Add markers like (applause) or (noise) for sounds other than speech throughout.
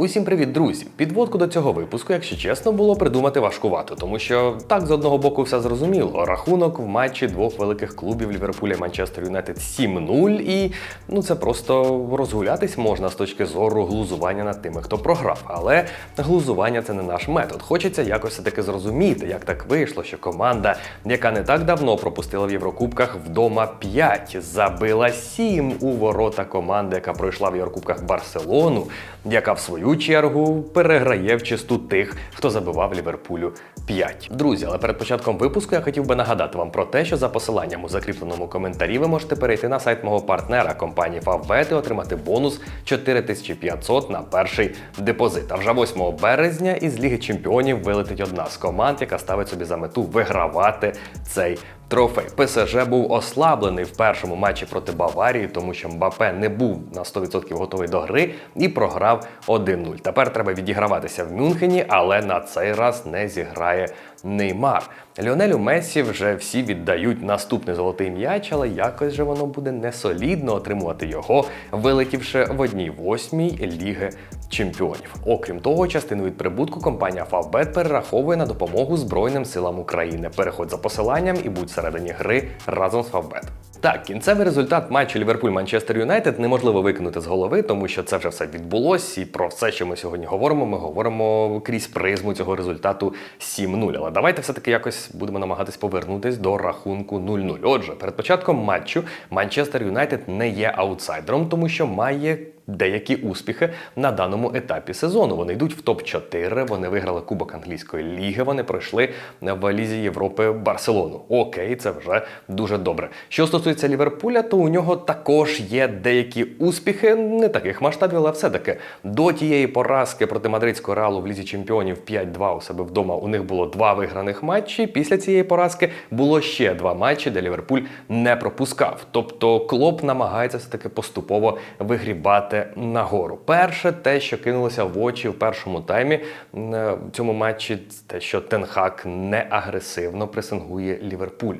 Усім привіт, друзі! Підводку до цього випуску, якщо чесно, було придумати важкувато, тому що так з одного боку все зрозуміло. Рахунок в матчі двох великих клубів Ліверпуля і Манчестер Юнайтед 7-0, і ну це просто розгулятись можна з точки зору глузування над тими, хто програв. Але глузування це не наш метод. Хочеться якось все-таки зрозуміти, як так вийшло, що команда, яка не так давно пропустила в Єврокубках вдома 5, забила 7 у ворота команди, яка пройшла в Єврокубках Барселону, яка в свою чергу переграє в чисту тих, хто забивав Ліверпулю 5. Друзі, але перед початком випуску я хотів би нагадати вам про те, що за посиланням у закріпленому коментарі ви можете перейти на сайт мого партнера компанії Favbet і отримати бонус 4500 на перший депозит. А вже 8 березня із Ліги Чемпіонів вилетить одна з команд, яка ставить собі за мету вигравати цей трофей. ПСЖ був ослаблений в першому матчі проти Баварії, тому що Мбапе не був на 100% готовий до гри і програв 1-0. Тепер треба відіграватися в Мюнхені, але на цей раз не зіграє Неймар. Ліонелю Месі вже всі віддають наступний золотий м'яч, але якось же воно буде несолідно отримувати його, вилетівши в одній восьмій ліги чемпіонів. Окрім того, частину від прибутку компанія Favbet перераховує на допомогу Збройним силам України. Переходь за посиланням і будь всередині гри разом з Favbet. Так, кінцевий результат матчу Ліверпуль-Манчестер Юнайтед неможливо викинути з голови, тому що це вже все відбулось, і про все, що ми сьогодні говоримо, ми говоримо крізь призму цього результату 7-0. Але давайте все-таки якось будемо намагатись повернутись до рахунку 0-0. Отже, перед початком матчу Манчестер Юнайтед не є аутсайдером, тому що має деякі успіхи на даному етапі сезону. Вони йдуть в топ-4, вони виграли Кубок англійської ліги, вони пройшли в Лізі Європи Барселону. Окей, це вже дуже добре. Що стосується Ліверпуля, то у нього також є деякі успіхи, не таких масштабів, але все-таки до тієї поразки проти мадридського реалу в Лізі Чемпіонів 5-2 у себе вдома. У них було два виграних матчі. Після цієї поразки було ще два матчі, де Ліверпуль не пропускав. Тобто Клоп намагається все таки поступово вигрібати нагору. Перше, те, що кинулося в очі в першому таймі е, в цьому матчі, те, що Тенхак не агресивно пресингує Ліверпуль.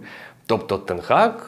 Тобто Тенхак,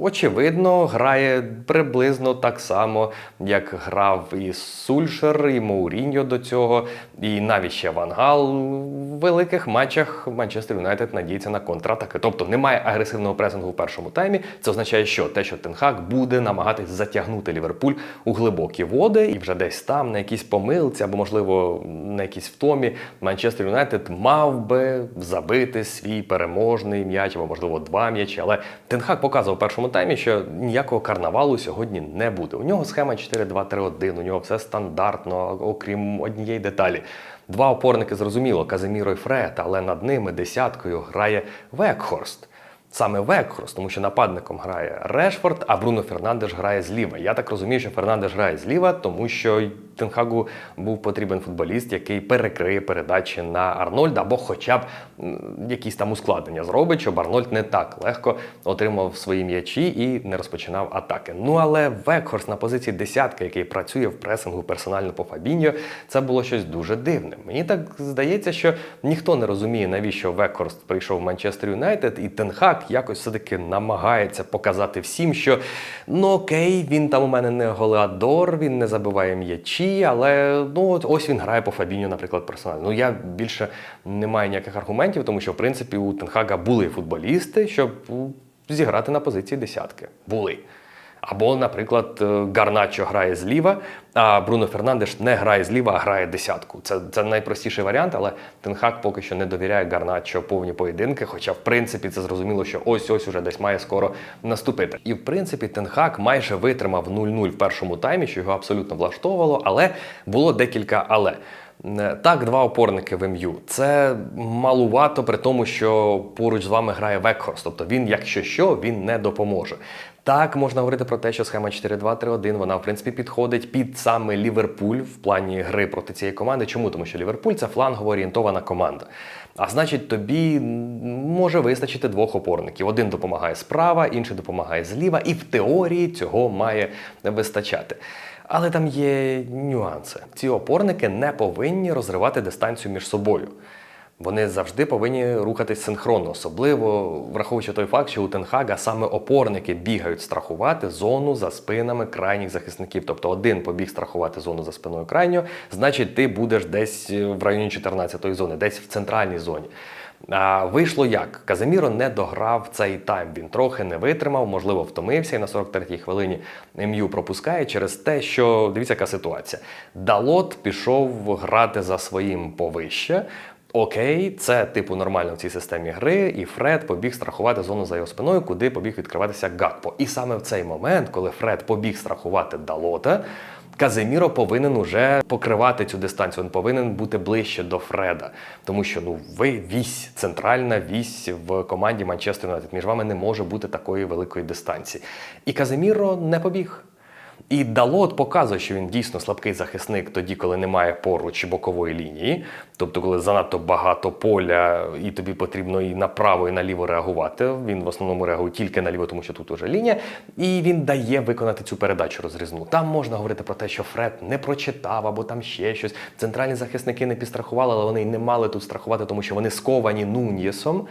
очевидно, грає приблизно так само, як грав і Сульшер, і Моуріньо до цього, і навіть ще Вангал. В великих матчах Манчестер Юнайтед надіється на контратаки. Тобто немає агресивного пресингу в першому таймі. Це означає, що те, що Тенхак буде намагатись затягнути Ліверпуль у глибокі води, і вже десь там на якійсь помилці або, можливо, на якійсь втомі Манчестер Юнайтед мав би забити свій переможний м'яч, або можливо два м'ячі. Але Тенхак показував в першому таймі, що ніякого карнавалу сьогодні не буде. У нього схема 4-2-3-1, у нього все стандартно, окрім однієї деталі. Два опорники зрозуміло, Казиміро і Фред, але над ними десяткою грає Векхорст. Саме Векхорст, тому що нападником грає Решфорд, а Бруно Фернандеш грає зліва. Я так розумію, що Фернандеш грає зліва, тому що Тенхагу був потрібен футболіст, який перекриє передачі на Арнольда, або хоча б якісь там ускладнення зробить, щоб Арнольд не так легко отримав свої м'ячі і не розпочинав атаки. Ну але Векхорст на позиції десятки, який працює в пресингу персонально по Фабіньо, це було щось дуже дивне. Мені так здається, що ніхто не розуміє, навіщо Векхорст прийшов в Манчестер Юнайтед, і Тенхак якось все-таки намагається показати всім, що ну окей, він там у мене не голеадор, він не забиває м'ячі але ну ось він грає по Фабіню, наприклад, персонально. Ну я більше не маю ніяких аргументів, тому що в принципі у Тенхага були футболісти, щоб зіграти на позиції десятки. Були. Або, наприклад, Гарначо грає зліва, а Бруно Фернандеш не грає зліва, а грає десятку. Це це найпростіший варіант, але Тенхак поки що не довіряє Гарначо повні поєдинки. Хоча, в принципі, це зрозуміло, що ось-ось уже десь має скоро наступити. І в принципі, Тенхак майже витримав 0-0 в першому таймі, що його абсолютно влаштовувало, але було декілька але. Так, два опорники в МЮ. Це малувато при тому, що поруч з вами грає Векхорст. Тобто він, якщо що, він не допоможе. Так, можна говорити про те, що схема 4-2-3-1, вона в принципі підходить під саме Ліверпуль в плані гри проти цієї команди. Чому? Тому що Ліверпуль це флангово орієнтована команда. А значить, тобі може вистачити двох опорників. Один допомагає справа, інший допомагає зліва, і в теорії цього має вистачати. Але там є нюанси. Ці опорники не повинні розривати дистанцію між собою. Вони завжди повинні рухатись синхронно, особливо враховуючи той факт, що у Тенхага саме опорники бігають страхувати зону за спинами крайніх захисників. Тобто один побіг страхувати зону за спиною крайнього, значить, ти будеш десь в районі 14-ї зони, десь в центральній зоні. А вийшло як? Казиміро не дограв цей тайм. Він трохи не витримав, можливо, втомився і на 43-й хвилині МЮ пропускає через те, що дивіться, яка ситуація. Далот пішов грати за своїм повище. Окей, це типу нормально в цій системі гри, і Фред побіг страхувати зону за його спиною, куди побіг відкриватися Гакпо. І саме в цей момент, коли Фред побіг страхувати Далота, Казиміро повинен уже покривати цю дистанцію. Він повинен бути ближче до Фреда, тому що ну ви вісь, центральна вісь в команді Манчестер Юнайтед. Між вами не може бути такої великої дистанції. І Казиміро не побіг. І Далот показує, що він дійсно слабкий захисник тоді, коли немає поруч бокової лінії, тобто, коли занадто багато поля, і тобі потрібно і направо, і наліво реагувати. Він в основному реагує тільки наліво, тому що тут уже лінія, і він дає виконати цю передачу розрізну. Там можна говорити про те, що Фред не прочитав або там ще щось. Центральні захисники не підстрахували, але вони й не мали тут страхувати, тому що вони сковані Нуньєсом.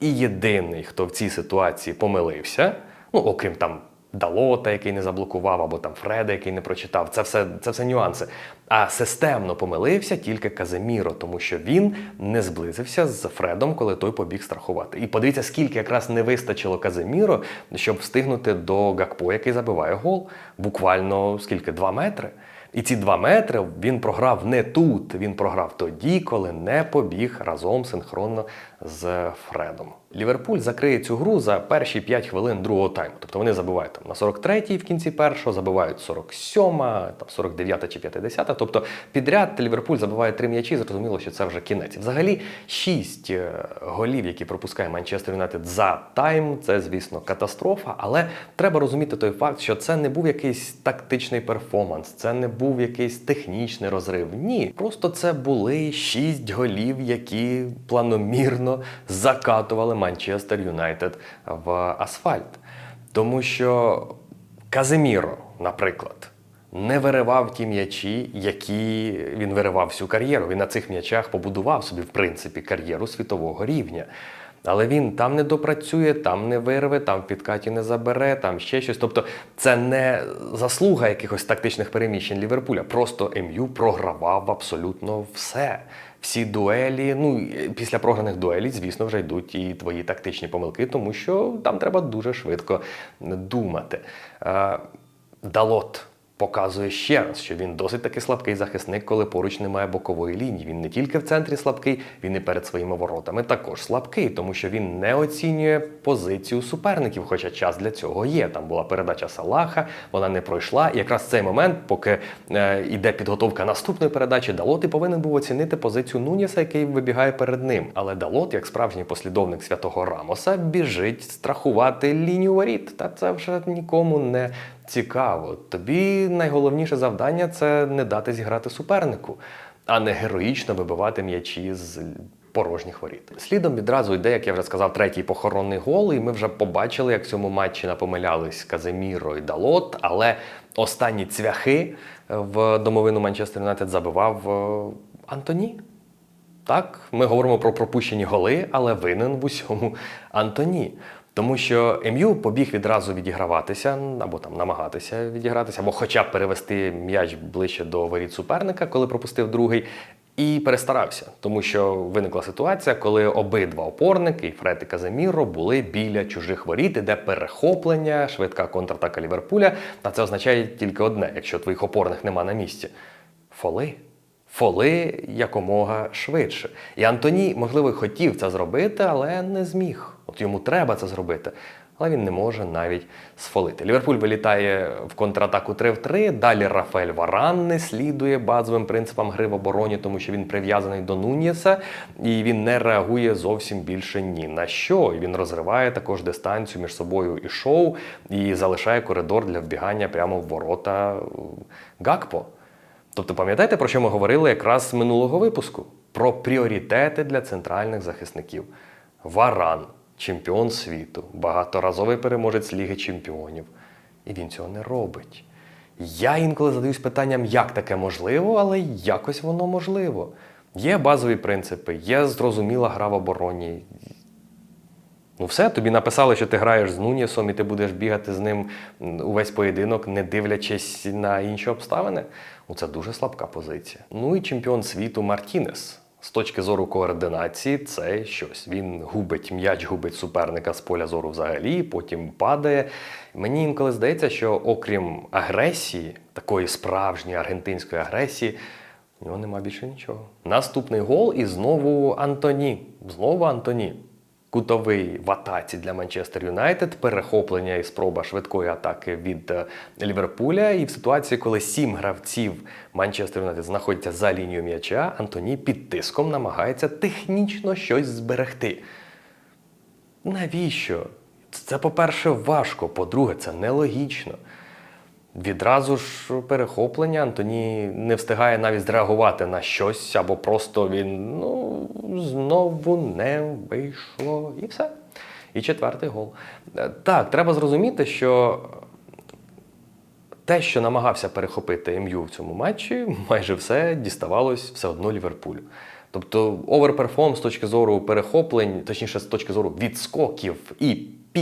І єдиний, хто в цій ситуації помилився, ну окрім там. Далота, який не заблокував, або там Фреда, який не прочитав. Це все, це все нюанси. А системно помилився тільки Каземіро, тому що він не зблизився з Фредом, коли той побіг страхувати. І подивіться, скільки якраз не вистачило Каземіро, щоб встигнути до Гакпо, який забиває гол. Буквально скільки? Два метри. І ці два метри він програв не тут. Він програв тоді, коли не побіг разом синхронно з Фредом. Ліверпуль закриє цю гру за перші 5 хвилин другого тайму. Тобто вони забивають там на 43-й в кінці першого, забивають 47-ма, там 49-та чи 50-та. Тобто підряд Ліверпуль забиває три м'ячі. Зрозуміло, що це вже кінець. Взагалі, 6 голів, які пропускає Манчестер Юнайтед за тайм, це, звісно, катастрофа. Але треба розуміти той факт, що це не був якийсь тактичний перформанс, це не був якийсь технічний розрив. Ні, просто це були 6 голів, які планомірно закатували Манчестер Юнайтед в асфальт. Тому що Казиміро, наприклад, не виривав ті м'ячі, які він виривав всю кар'єру. Він на цих м'ячах побудував собі, в принципі, кар'єру світового рівня. Але він там не допрацює, там не вирве, там в підкаті не забере, там ще щось. Тобто це не заслуга якихось тактичних переміщень Ліверпуля. Просто МЮ програвав абсолютно все. Всі дуелі, ну і після програних дуелі, звісно, вже йдуть і твої тактичні помилки, тому що там треба дуже швидко думати. Е, Далот показує ще раз, що він досить таки слабкий захисник, коли поруч немає бокової лінії. Він не тільки в центрі слабкий, він і перед своїми воротами також слабкий, тому що він не оцінює позицію суперників, хоча час для цього є. Там була передача Салаха, вона не пройшла. І якраз цей момент, поки е, йде підготовка наступної передачі, Далот і повинен був оцінити позицію Нуніса, який вибігає перед ним. Але Далот, як справжній послідовник святого Рамоса, біжить страхувати лінію воріт. Та це вже нікому не цікаво. Тобі найголовніше завдання це не дати зіграти супернику, а не героїчно вибивати м'ячі з порожніх воріт. Слідом відразу йде, як я вже сказав, третій похоронний гол, і ми вже побачили, як в цьому матчі напомилялись Каземіро і Далот, але останні цвяхи в домовину Манчестер Юнайтед забивав е, Антоні. Так, ми говоримо про пропущені голи, але винен в усьому Антоні. Тому що МЮ побіг відразу відіграватися, або там намагатися відігратися, або хоча б перевести м'яч ближче до воріт суперника, коли пропустив другий, і перестарався. Тому що виникла ситуація, коли обидва опорники, і Фред і Каземіро, були біля чужих воріт, іде перехоплення, швидка контратака Ліверпуля. А це означає тільки одне: якщо твоїх опорних нема на місці фоли. Фоли якомога швидше. І Антоні, можливо, хотів це зробити, але не зміг. Йому треба це зробити, але він не може навіть сфолити. Ліверпуль вилітає в контратаку 3 в 3. Далі Рафаель Варан не слідує базовим принципам гри в обороні, тому що він прив'язаний до Нуньєса, і він не реагує зовсім більше ні на що. І він розриває також дистанцію між собою і шоу, і залишає коридор для вбігання прямо в ворота Гакпо. Тобто, пам'ятаєте, про що ми говорили якраз з минулого випуску? Про пріоритети для центральних захисників. Варан, чемпіон світу, багаторазовий переможець Ліги Чемпіонів. І він цього не робить. Я інколи задаюсь питанням, як таке можливо, але якось воно можливо. Є базові принципи, є зрозуміла гра в обороні. Ну, все, тобі написали, що ти граєш з Нунєсом і ти будеш бігати з ним увесь поєдинок, не дивлячись на інші обставини. Ну, це дуже слабка позиція. Ну і чемпіон світу Мартінес. З точки зору координації, це щось. Він губить м'яч, губить суперника з поля зору взагалі, потім падає. Мені інколи здається, що окрім агресії, такої справжньої аргентинської агресії, у нього нема більше нічого. Наступний гол і знову Антоні. Знову Антоні. Кутовий в атаці для Манчестер Юнайтед, перехоплення і спроба швидкої атаки від е, Ліверпуля. І в ситуації, коли сім гравців Манчестер Юнайтед знаходяться за лінією м'яча, Антоні під тиском намагається технічно щось зберегти. Навіщо? Це, по-перше, важко, по-друге, це нелогічно. Відразу ж перехоплення Антоні не встигає навіть зреагувати на щось, або просто він ну, знову не вийшло, і все. І четвертий гол. Е, Так, треба зрозуміти, що те, що намагався перехопити МЮ в цьому матчі, майже все діставалось все одно Ліверпулю. Тобто оверперформ з точки зору перехоплень, точніше, з точки зору відскоків і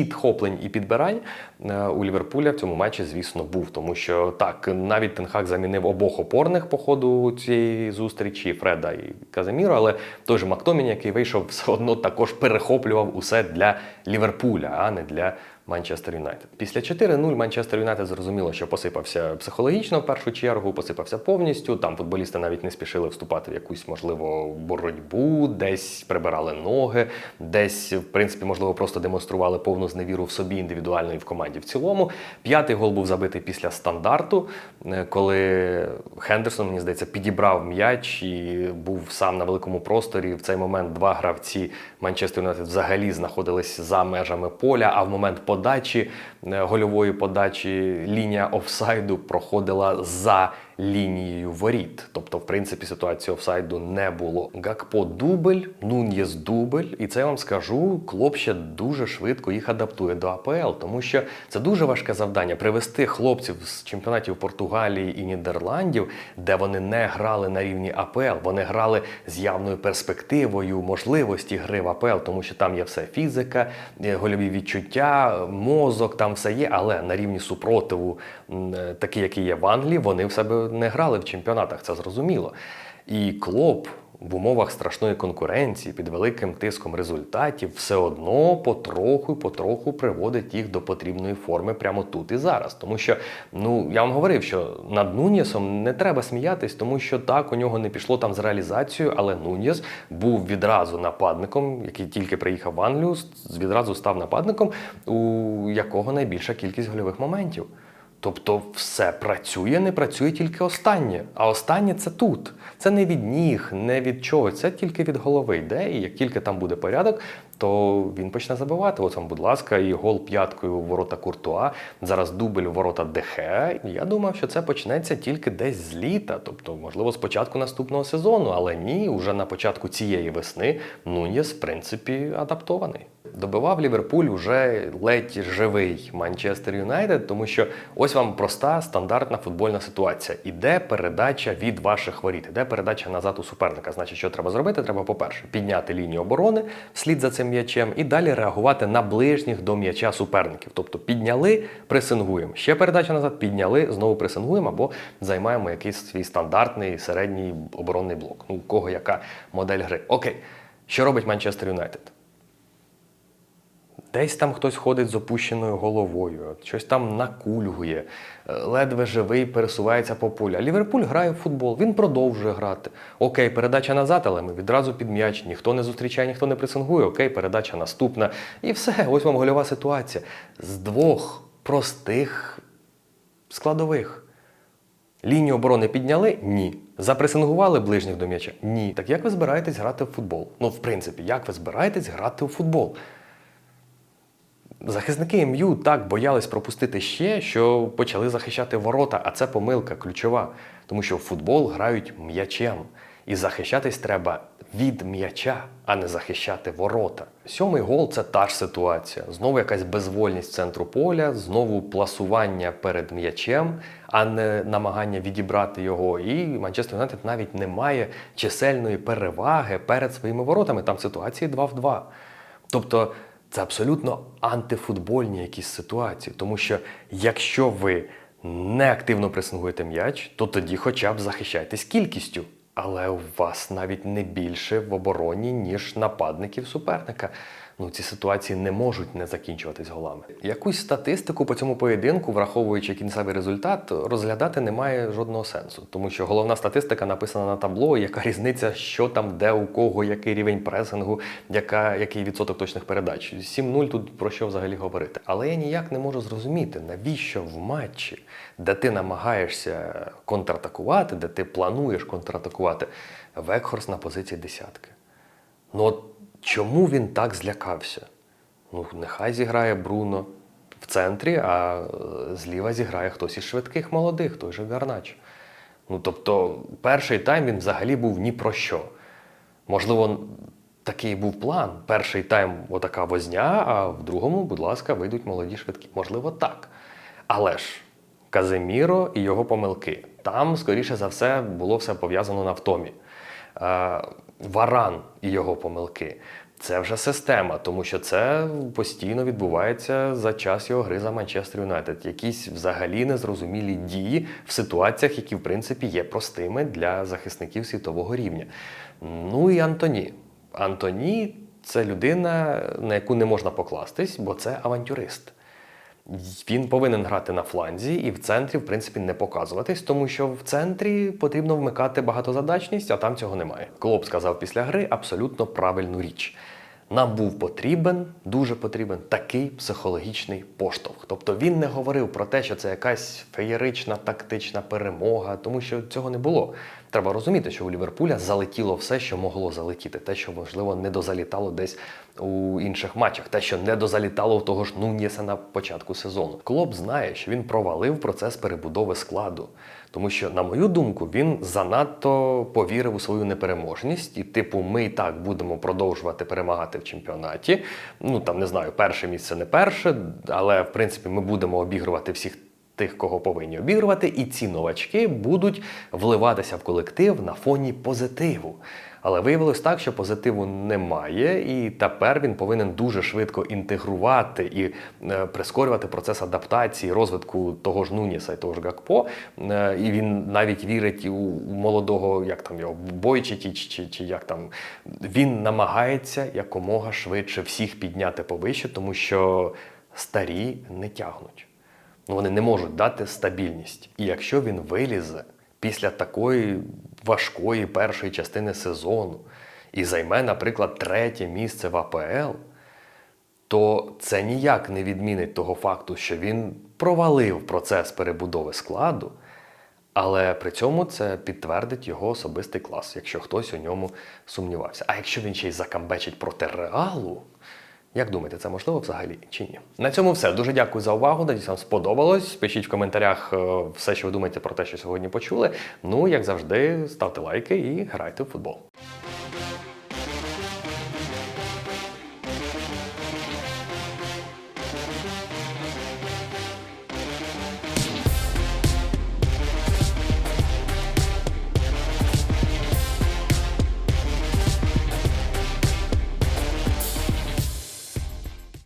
підхоплень і підбирань е, у Ліверпуля в цьому матчі, звісно, був. Тому що так, навіть Тенхак замінив обох опорних по ходу цієї зустрічі Фреда і Казаміро, але той же Мактомін, який вийшов, (laughs) все одно також перехоплював усе для Ліверпуля, а не для Манчестер Юнайтед. Після 4-0 Манчестер Юнайтед зрозуміло, що посипався психологічно в першу чергу, посипався повністю. Там футболісти навіть не спішили вступати в якусь, можливо, боротьбу, десь прибирали ноги, десь, в принципі, можливо, просто демонстрували повну зневіру в собі індивідуально і в команді в цілому. П'ятий гол був забитий після стандарту, е, коли Хендерсон, мені здається, підібрав м'яч і був сам на великому просторі. В цей момент два гравці Манчестер Юнайтед взагалі знаходились за межами поля, а в момент подачі, е, гольової подачі, лінія офсайду проходила за лінією воріт. Тобто, в принципі, ситуації офсайду не було. Гакпо дубль, Нуньєс дубль, і це я вам скажу, Клоп ще дуже швидко їх адаптує до АПЛ, тому що це дуже важке завдання привести хлопців з чемпіонатів Португалії і Нідерландів, де вони не грали на рівні АПЛ. Вони грали з явною перспективою можливості гри в АПЛ, тому що там є все фізика, гольові відчуття, мозок, там все є, але на рівні супротиву, е, такий, який є в Англії, вони в себе не грали в чемпіонатах, це зрозуміло. І Клоп в умовах страшної конкуренції під великим тиском результатів все одно потроху, потроху приводить їх до потрібної форми прямо тут і зараз. Тому що, ну я вам говорив, що над Нуньєсом не треба сміятись, тому що так у нього не пішло там з реалізацією, але Нуньєс був відразу нападником, який тільки приїхав в Англію, відразу став нападником, у якого найбільша кількість гольових моментів. Тобто все працює, не працює тільки останнє. А останнє це тут. Це не від ніг, не від чого, це тільки від голови йде. І як тільки там буде порядок, то він почне забивати. Вам, будь ласка, і гол п'яткою у ворота Куртуа. Зараз дубль у ворота Дехе. Я думав, що це почнеться тільки десь з літа, тобто, можливо, з початку наступного сезону, але ні, уже на початку цієї весни Нуньєс, в принципі, адаптований. Добивав Ліверпуль уже ледь живий Манчестер Юнайтед, тому що ось вам проста стандартна футбольна ситуація. Іде передача від ваших воріт, іде передача назад у суперника. Значить, що треба зробити? Треба, по-перше, підняти лінію оборони вслід за цим м'ячем і далі реагувати на ближніх до м'яча суперників. Тобто підняли, пресингуємо. Ще передача назад, підняли, знову пресингуємо або займаємо якийсь свій стандартний середній оборонний блок. Ну, у кого яка модель гри. Окей, що робить Манчестер Юнайтед? Десь там хтось ходить з опущеною головою, щось там накульгує, е, ледве живий пересувається по полю. А Ліверпуль грає в футбол, він продовжує грати. Окей, передача назад, але ми відразу під м'яч. Ніхто не зустрічає, ніхто не пресингує. Окей, передача наступна. І все, ось вам гольова ситуація. З двох простих складових. Лінію оборони підняли? Ні. Запресингували ближніх до м'яча? Ні. Так як ви збираєтесь грати в футбол? Ну, в принципі, як ви збираєтесь грати у футбол? Захисники МЮ так боялись пропустити ще, що почали захищати ворота, а це помилка ключова, тому що в футбол грають м'ячем. І захищатись треба від м'яча, а не захищати ворота. Сьомий гол це та ж ситуація. Знову якась безвольність центру поля, знову пласування перед м'ячем, а не намагання відібрати його. І Манчестер Юнайтед навіть не має чисельної переваги перед своїми воротами. Там ситуації 2 в 2. Тобто це абсолютно антифутбольні якісь ситуації, тому що якщо ви не активно пресингуєте м'яч, то тоді хоча б захищайтесь кількістю. Але у вас навіть не більше в обороні, ніж нападників суперника. Ну, ці ситуації не можуть не закінчуватись голами. Якусь статистику по цьому поєдинку, враховуючи кінцевий результат, розглядати немає жодного сенсу, тому що головна статистика написана на табло, яка різниця, що там, де у кого, який рівень пресингу, яка, який відсоток точних передач. 7-0 тут про що взагалі говорити. Але я ніяк не можу зрозуміти, навіщо в матчі, де ти намагаєшся контратакувати, де ти плануєш контратакувати, Векхорс на позиції десятки. Ну от чому він так злякався? Ну, нехай зіграє Бруно в центрі, а е, зліва зіграє хтось із швидких молодих, той же Гарнач. Ну, тобто, перший тайм він взагалі був ні про що. Можливо, такий був план. Перший тайм отака возня, а в другому, будь ласка, вийдуть молоді швидкі. Можливо, так. Але ж Казиміро і його помилки. Там, скоріше за все, було все пов'язано на втомі. Варан і його помилки. Це вже система, тому що це постійно відбувається за час його гри за Манчестер Юнайтед. Якісь взагалі незрозумілі дії в ситуаціях, які в принципі є простими для захисників світового рівня. Ну і Антоні. Антоні це людина, на яку не можна покластись, бо це авантюрист. Він повинен грати на фланзі і в центрі, в принципі, не показуватись, тому що в центрі потрібно вмикати багатозадачність, а там цього немає. Клоп сказав після гри абсолютно правильну річ. Нам був потрібен, дуже потрібен такий психологічний поштовх. Тобто він не говорив про те, що це якась феєрична тактична перемога, тому що цього не було. Треба розуміти, що у Ліверпуля залетіло все, що могло залетіти, те, що можливо не дозалітало десь у інших матчах, те, що не дозалітало в того ж Нуньєса на початку сезону. Клоп знає, що він провалив процес перебудови складу. Тому що, на мою думку, він занадто повірив у свою непереможність, і, типу, ми і так будемо продовжувати перемагати в чемпіонаті. Ну там не знаю, перше місце не перше, але в принципі ми будемо обігрувати всіх тих, кого повинні обігрувати, і ці новачки будуть вливатися в колектив на фоні позитиву. Але виявилось так, що позитиву немає, і тепер він повинен дуже швидко інтегрувати і е, прискорювати процес адаптації, розвитку того ж Нуніса і того ж Гакпо. Е, і він навіть вірить у молодого, як там його Бойчиті, чи, чи, чи як там він намагається якомога швидше всіх підняти повище, тому що старі не тягнуть. Ну, вони не можуть дати стабільність. І якщо він вилізе після такої важкої першої частини сезону і займе, наприклад, третє місце в АПЛ, то це ніяк не відмінить того факту, що він провалив процес перебудови складу, але при цьому це підтвердить його особистий клас, якщо хтось у ньому сумнівався. А якщо він ще й закамбечить проти реалу, як думаєте, це можливо взагалі чи ні? На цьому все. Дуже дякую за увагу. Надіюсь, вам сподобалось. Пишіть в коментарях е, все, що ви думаєте про те, що сьогодні почули. Ну, як завжди, ставте лайки і грайте в футбол.